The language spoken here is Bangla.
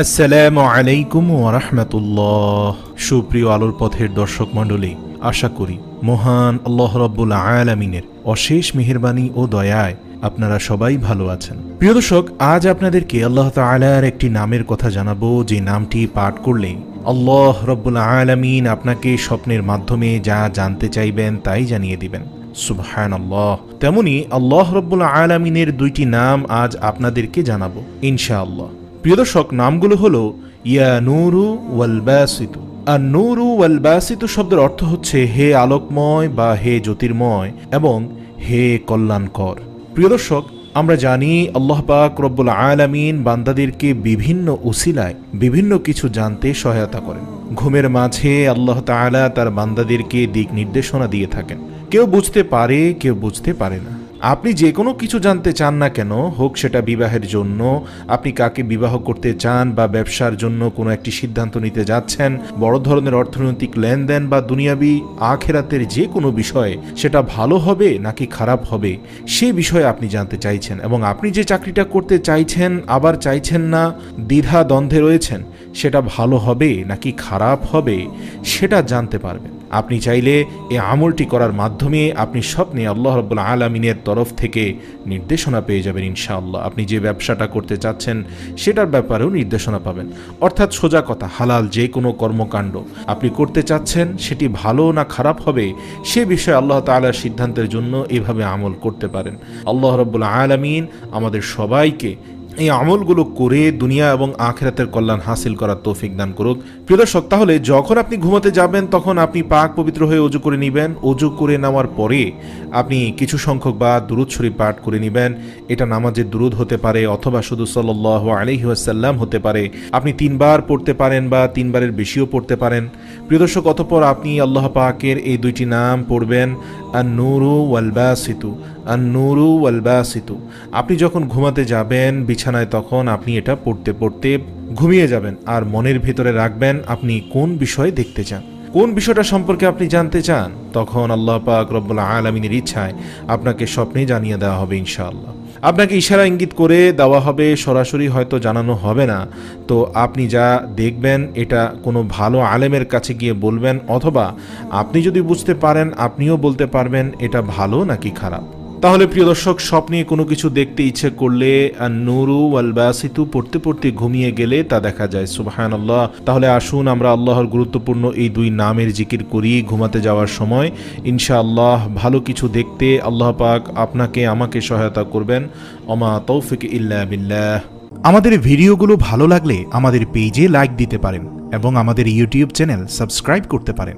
আসসালামু আলাইকুম ওরহমতুল্লাহ সুপ্রিয় আলোর পথের দর্শক মণ্ডলী, আশা করি মহান আল্লাহ রব্বুল আলামিনের অশেষ মেহেরবানি ও দয়ায় আপনারা সবাই ভালো আছেন। প্রিয় দর্শক, আজ আপনাদেরকে আল্লাহ তাআলার একটি নামের কথা জানাব, যে নামটি পাঠ করলে আল্লাহ রব্বুল আলামিন আপনাকে স্বপ্নের মাধ্যমে যা জানতে চাইবেন তাই জানিয়ে দিবেন। সুবহান আল্লাহ তেমনি আল্লাহ রব্বুল আলামিনের দুইটি নাম আজ আপনাদেরকে জানাব, ইনশাআল্লাহ। প্রিয় দর্শক, নামগুলো হলো ইয়া নুরু ওয়াল বাসিতু। আর নুরু ওয়াল বাসিতু শব্দের অর্থ হচ্ছে হে আলোকময় বা হে জ্যোতির্ময় এবং হে কল্যাণকর। প্রিয় দর্শক, আমরা জানি আল্লাহ পাক রব্বুল আলামিন বান্দাদেরকে বিভিন্ন উসিলায় বিভিন্ন কিছু জানতে সহায়তা করেন। ঘুমের মাঝে আল্লাহ তাআলা তার বান্দাদেরকে দিক নির্দেশনা দিয়ে থাকেন। কেউ বুঝতে পারে, কেউ বুঝতে পারে না। আপনি যে কোনো কিছু জানতে চান না কেন, হোক সেটা বিবাহের জন্য, আপনি কাকে বিবাহ করতে চান বা ব্যবসার জন্য কোনো একটি সিদ্ধান্ত নিতে যাচ্ছেন, বড় ধরনের অর্থনৈতিক লেনদেন বা দুনিয়াবি আখেরাতের যে কোনো বিষয়ে, সেটা ভালো হবে নাকি খারাপ হবে, সে বিষয়ে আপনি জানতে চাইছেন এবং আপনি যে চাকরিটা করতে চাইছেন, আবার চাইছেন না, দ্বিধা দ্বন্দ্বে রয়েছেন সেটা ভালো হবে নাকি খারাপ হবে, সেটা জানতে পারবেন। আপনি চাইলে এই আমলটি করার মাধ্যমে আপনি স্বপ্নে আল্লাহ রব্বুল আলমিনের তরফ থেকে নির্দেশনা পেয়ে যাবেন ইনশাআল্লাহ। আপনি যে ব্যবসাটা করতে চাচ্ছেন, সেটার ব্যাপারেও নির্দেশনা পাবেন। অর্থাৎ সোজা কথা, হালাল যে কোনো কর্মকাণ্ড আপনি করতে চাচ্ছেন, সেটি ভালো না খারাপ হবে, সে বিষয়ে আল্লাহ তালার সিদ্ধান্তের জন্য এভাবে আমল করতে পারেন। আল্লাহ রব্বুল আলমিন আমাদের সবাইকে এই আমলগুলো করে দুনিয়া এবং আখেরাতের কল্যাণ হাসিল করার তৌফিক দান করুক। প্রিয় দর্শক, তাহলে যখন আপনি ঘুমাতে যাবেন, তখন আপনি পাক পবিত্র হয়ে অজু করে নেবেন। অজু করে নেওয়ার পরে আপনি কিছু সংখ্যক বা দুরুদ শরীফ পাঠ করে নেবেন। এটা নামাজের দুরুদ হতে পারে অথবা শুধু সাল্লাহ আলহি আসাল্লাম হতে পারে। আপনি তিনবার পড়তে পারেন বা তিনবারের বেশিও পড়তে পারেন। প্রিয় দর্শক, অতপর আপনি আল্লাহ পাকের এই দুইটি নাম পড়বেন। আর নুরু ওয়ালবাসিতু আর নুরু ওয়ালবাসিতু। আপনি যখন ঘুমাতে যাবেন বিছানায়, তখন আপনি এটা পড়তে পড়তে ঘুমিয়ে যাবেন। আর মনের ভিতরে রাখবেন আপনি কোন বিষয়ে দেখতে চান। কোন বিষয়টা সম্পর্কে আপনি জানতে চান, তখন আল্লাহ পাক রব্বুল আলমিনের ইচ্ছায় আপনাকে স্বপ্নে জানিয়ে দেওয়া হবে ইনশাআল্লাহ। আপনাকে ইশারা ইঙ্গিত করে দেওয়া হবে, সরাসরি হয়তো জানানো হবে না। তো আপনি যা দেখবেন, এটা কোনো ভালো আলেমের কাছে গিয়ে বলবেন, অথবা আপনি যদি বুঝতে পারেন, আপনিও বলতে পারবেন, এটা ভালো নাকি খারাপ? তাহলে প্রিয় দর্শক, স্বপ্নে কোনো কিছু দেখতে ইচ্ছে করলে নুরু ওয়ালবাসিতু পড়তে পড়তে ঘুমিয়ে গেলে তা দেখা যায়। সুবাহান আল্লাহ তাহলে আসুন আমরা আল্লাহর গুরুত্বপূর্ণ এই দুই নামের জিকির করি ঘুমাতে যাওয়ার সময়। ইনশাআল্লাহ, ভালো কিছু দেখতে আল্লাহ পাক আপনাকে, আমাকে সহায়তা করবেন। অমা তৌফিক ইল্লা বিল্লাহ। আমাদের ভিডিওগুলো ভালো লাগলে আমাদের পেজে লাইক দিতে পারেন এবং আমাদের ইউটিউব চ্যানেল সাবস্ক্রাইব করতে পারেন।